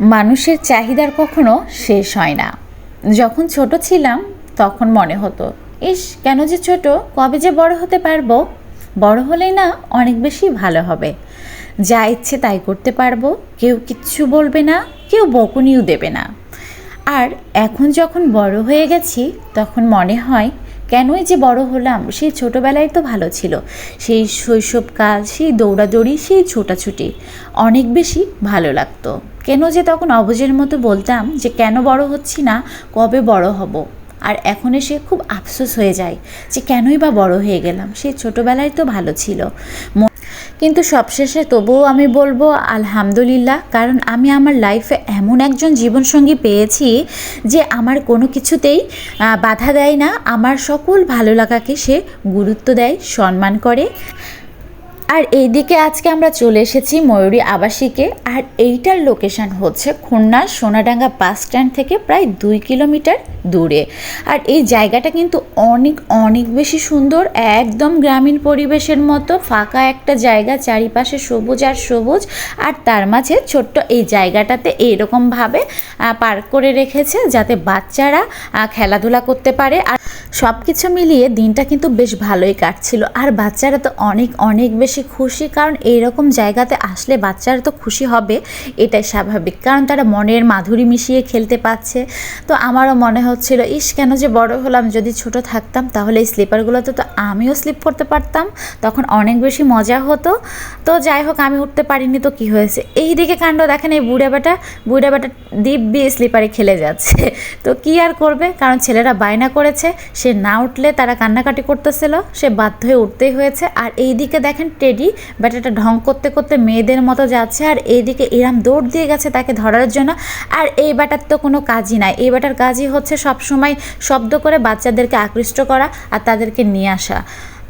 মানুষের চাহিদার কখনো শেষ হয় না। যখন ছোট ছিলাম, তখন মনে হতো, ইস, কেন যে ছোট, কবে যে বড় হতে পারব? বড় হলে না অনেক বেশি ভালো হবে। যা ইচ্ছে তাই করতে পারব, কেউ কিচ্ছু বলবে না, কেউ বকুনিও দেবে না। আর এখন যখন বড় হয়ে গেছি, তখন মনে হয়, কেনই যে বড় হলাম, সেই ছোটোবেলায় তো ভালো ছিল। সেই শৈশবকাল সেই দৌড়াদৌড়ি, সেই ছোটাছুটি, অনেক বেশি ভালো লাগতো। কেন যে তখন অবুজের মতো বলতাম যে কেন বড় হচ্ছি না, কবে বড় হব? আর এখন এসে খুব আফসোস হয়ে যায় যে কেনই বা বড় হয়ে গেলাম, সে ছোটোবেলায় তো ভালো ছিল। কিন্তু সবশেষে তবুও আমি বলব, আলহামদুলিল্লাহ, কারণ আমি আমার লাইফে এমন একজন জীবনসঙ্গী পেয়েছি যে আমার কোনো কিছুতেই বাধা দেয় না, আমার সকল ভালো লাগাকে সে গুরুত্ব দেয়, সম্মান করে। আর এইদিকে আজকে আমরা চলে এসেছি ময়ূরী আবাসিকে, আর এইটার লোকেশন হচ্ছে খুলনার সোনাডাঙ্গা বাস স্ট্যান্ড থেকে প্রায় দুই কিলোমিটার। দূরে। আর এই জায়গাটা কিন্তু অনেক অনেক বেশি সুন্দর, একদম গ্রামীণ পরিবেশের মতো, ফাঁকা একটা জায়গা, চারিপাশে সবুজ আর সবুজ, আর তার মাঝে ছোট্ট এই জায়গাটাতে এইরকমভাবে পার্ক করে রেখেছে যাতে বাচ্চারা খেলাধুলা করতে পারে। আর সব কিছু মিলিয়ে দিনটা কিন্তু বেশ ভালোই কাটছিল। আর বাচ্চারা তো অনেক অনেক বেশি খুশি, কারণ এইরকম জায়গাতে আসলে বাচ্চারা তো খুশি হবে, এটাই স্বাভাবিক। কারণ তারা মনের মাধুরী মিশিয়ে খেলতে পাচ্ছে তো আমারও মনে হচ্ছিল, ইস, কেন যে বড় হলাম, যদি ছোট থাকতাম তাহলে এই স্লিপারগুলোতে তো আমিও স্লিপ করতে পারতাম। তখন অনেক বেশি মজা হতো। তো যাই হোক, আমি উঠতে পারিনি তো কি হয়েছে? এই দিকে কাণ্ড দেখেন, এই বুড়া বেটা বুড়া বেটা দিব্যি স্লিপারে খেলে যাচ্ছে। তো কি আর করবে? কারণ ছেলেরা বায়না করেছে, সে না উঠলে তারা কান্নাকাটি করতেছিল, সে বাধ্য হয়ে উঠতেই হয়েছে। আর এই দিকে দেখেন, টেডি ব্যাটাটা ঢং করতে করতে মেয়েদের মতো যাচ্ছে, আর এইদিকে ইরাম দৌড় দিয়ে গেছে তাকে ধরার জন্য। আর এই ব্যাটার তো কোনো কাজই নাই। এই ব্যাটার কাজই হচ্ছে সবসময় শব্দ করে বাচ্চাদেরকে আকৃষ্ট করা আর তাদেরকে নিয়ে আসা।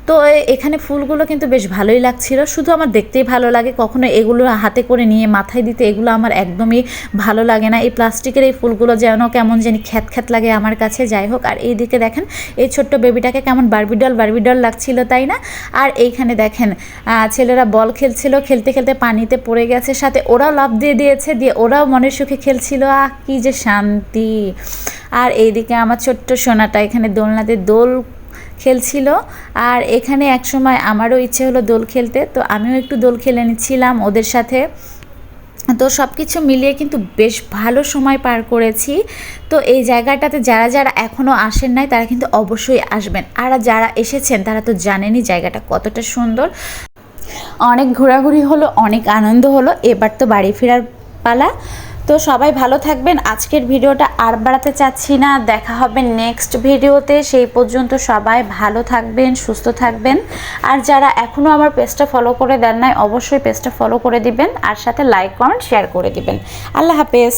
তো এখানে ফুলগুলো কিন্তু বেশ ভালোই লাগছিল। শুধু আমার দেখতেই ভালো লাগে, কখনো এগুলো হাতে করে নিয়ে মাথায় দিতে এগুলো আমার একদমই ভালো লাগে না। এই প্লাস্টিকের এই ফুলগুলো যেন কেমন জানি খ্যাত খ্যাত লাগে আমার কাছে। যাই হোক, আর এই দিকে দেখেন, এই ছোট্ট বেবিটাকে কেমন বারবি ডল বারবি ডল লাগছিল, তাই না? আর এইখানে দেখেন ছেলেরা বল খেলছিল, খেলতে খেলতে পানিতে পড়ে গেছে, সাথে ওরাও লাভ দিয়ে দিয়েছে, দিয়ে ওরাও মনের সুখে খেলছিল। আহ, কি যে শান্তি। আর এইদিকে আমার ছোট্ট সোনাটা, এখানে দোলনাতে দোল খেলছিল। আর এখানে একসময় আমারও ইচ্ছে হলো দোল খেলতে, তো আমিও একটু দোল খেলে নিচ্ছিলাম ওদের সাথে। তো সব কিছু মিলিয়ে কিন্তু বেশ ভালো সময় পার করেছি। তো এই জায়গাটাতে যারা যারা এখনও আসেন নাই, তারা কিন্তু অবশ্যই আসবেন। আর যারা এসেছেন, তারা তো জানেনই জায়গাটা কতটা সুন্দর। অনেক ঘোরাঘুরি হলো, অনেক আনন্দ হলো। এবার তো বাড়ি ফেরার পালা। তো সবাই ভালো থাকবেন। আজকের ভিডিওটা আর বাড়াতে চাচ্ছি না। দেখা হবে নেক্সট ভিডিওতে। সেই পর্যন্ত সবাই ভালো থাকবেন, সুস্থ থাকবেন। আর যারা এখনও আমার পেজটা ফলো করে দেন নাই, অবশ্যই পেজটা ফলো করে দিবেন। আর সাথে লাইক কমেন্ট শেয়ার করে দিবেন। আল্লাহ হাফেজ।